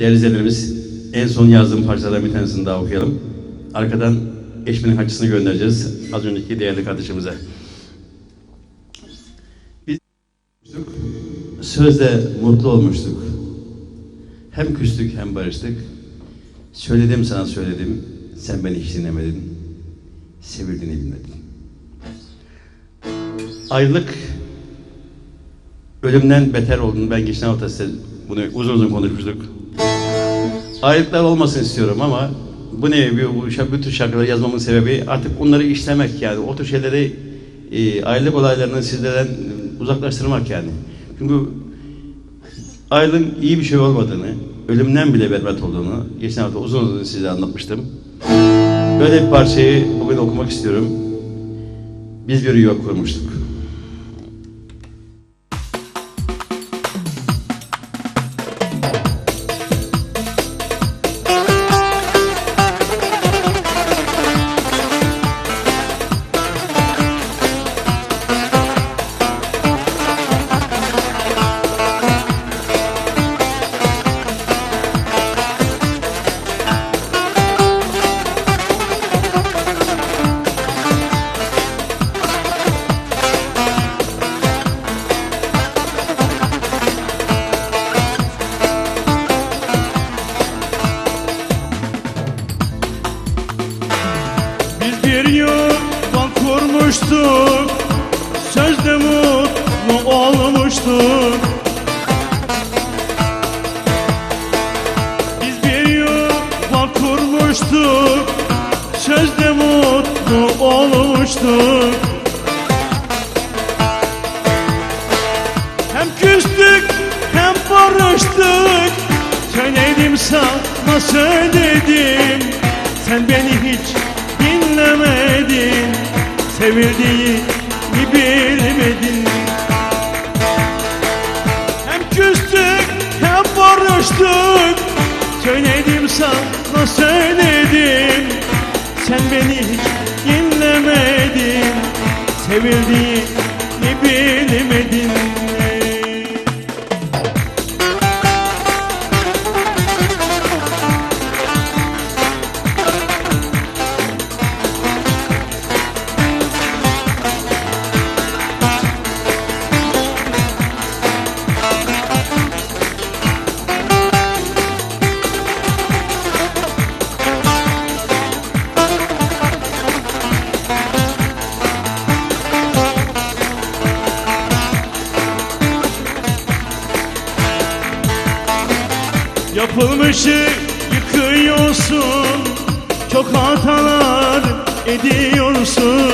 Değerli izleyicilerimiz, en son yazdığım parçalardan bir tanesini daha okuyalım. Arkadan eşmenin hacısını göndereceğiz az önceki değerli kardeşimize. Biz sözde mutlu olmuştuk. Hem küstük hem barıştık. Söyledim sana söyledim, sen beni hiç dinlemedin. Sevildiğini bilmedin. Ayrılık ölümden beter olduğunu ben geçen hafta size bunu uzun uzun konuşmuştuk. Ayrılıklar olmasın istiyorum ama bu ne bu, bu, bu tür şarkıları yazmamın sebebi artık onları işlemek yani o tür şeyleri e, ayrılık olaylarını sizlerden uzaklaştırmak yani. Çünkü ayrılığın iyi bir şey olmadığını, ölümden bile berbat olduğunu geçen hafta uzun uzun size anlatmıştım. Böyle bir parçayı bugün okumak istiyorum. Biz bir yuva kurmuştuk. Kurmuştuk Sözde mutlu olmuştuk. Biz bir yuva kurmuştuk Sözde mutlu olmuştuk. Hem küstük hem barıştık. Söyledim sana söyledim. Sen beni hiç dinlemedin Sevildiğimi bilmedin? Hem küstük hem barıştık. Söyledim sana söyledim. Sen beni hiç dinlemedin. Sevildiğimi Yapılmışı yıkıyorsun. Çok hatalar ediyorsun.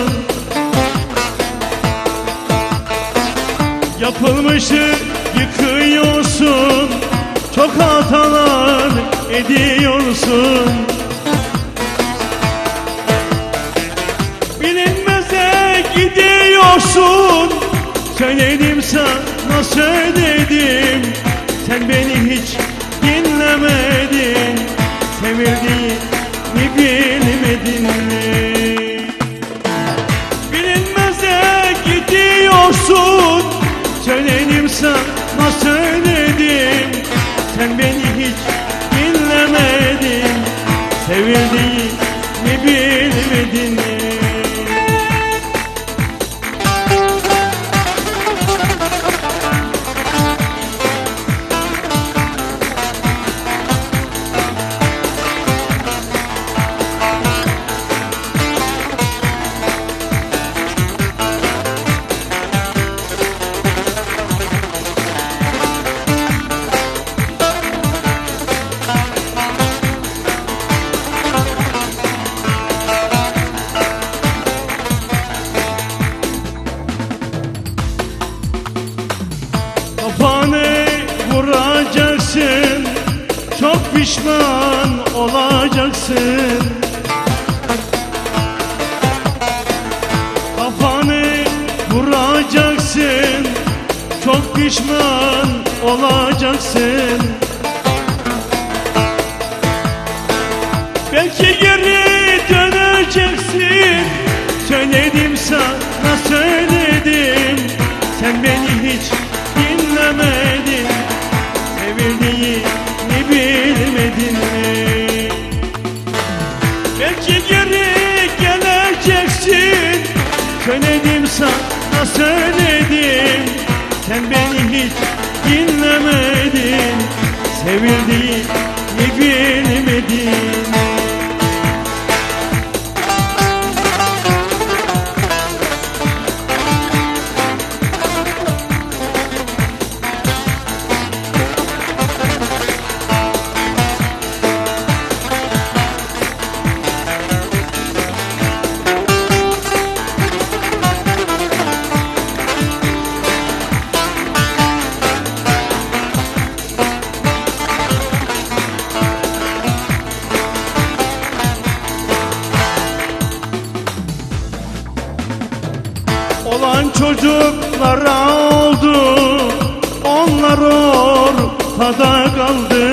Yapılmışı yıkıyorsun. Çok hatalar ediyorsun. Bilinmeze gidiyorsun. Söyledim sana söyledim. Sen beni dinlemedin Sevildiğini bilmedin Bilinmeze gidiyorsun Söyledim sana söyledim. Sen beni hiç dinlemedin Sevildiğini bilmedin pişman olacaksın. Kafanı vuracaksın. Çok pişman olacaksın. Belki geri Belki geri geleceksin. Köledim sana söyledim. Sen beni hiç dinlemedin. Sevildiğini bilmedin. Olan çocuklara oldu. Onlar ortada kaldı.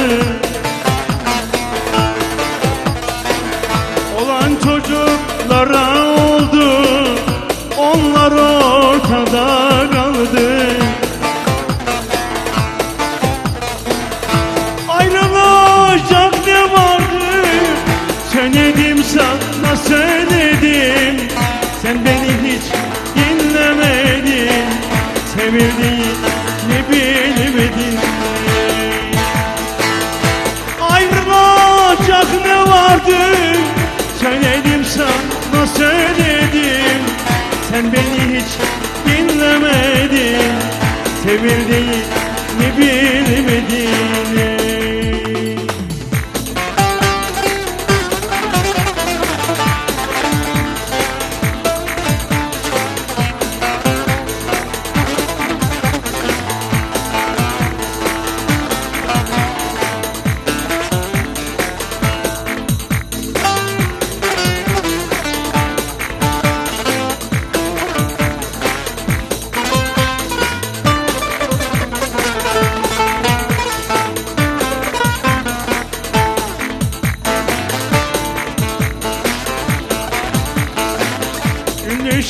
Olan çocuklara oldu Sevildiğini bilmedin? Ayrılacak ne vardı? Söyledim sana söyledim. Sen beni hiç dinlemedin. Sevildiğini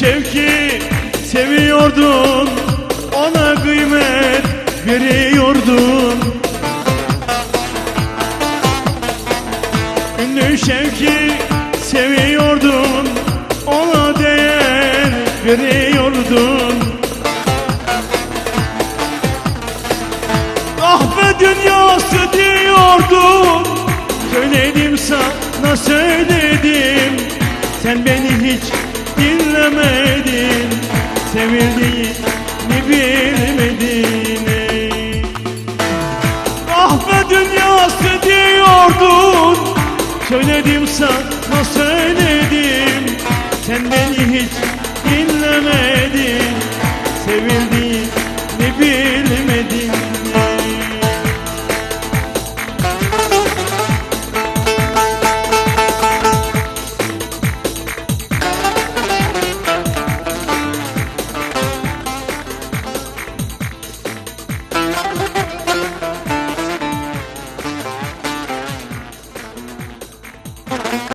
Şevki seviyordun Ona kıymet veriyordun. Ünlü Şevki seviyordun Ona değer veriyordun. Kahve dünyası diyordun Söyledim sana söyledim. Sen beni hiç dinlemedin Sevildiğini bilmedin ey. Kahve dünyası diyordun Söyledim sana söyledim Sen beni hiç dinlemedin Sevildiğini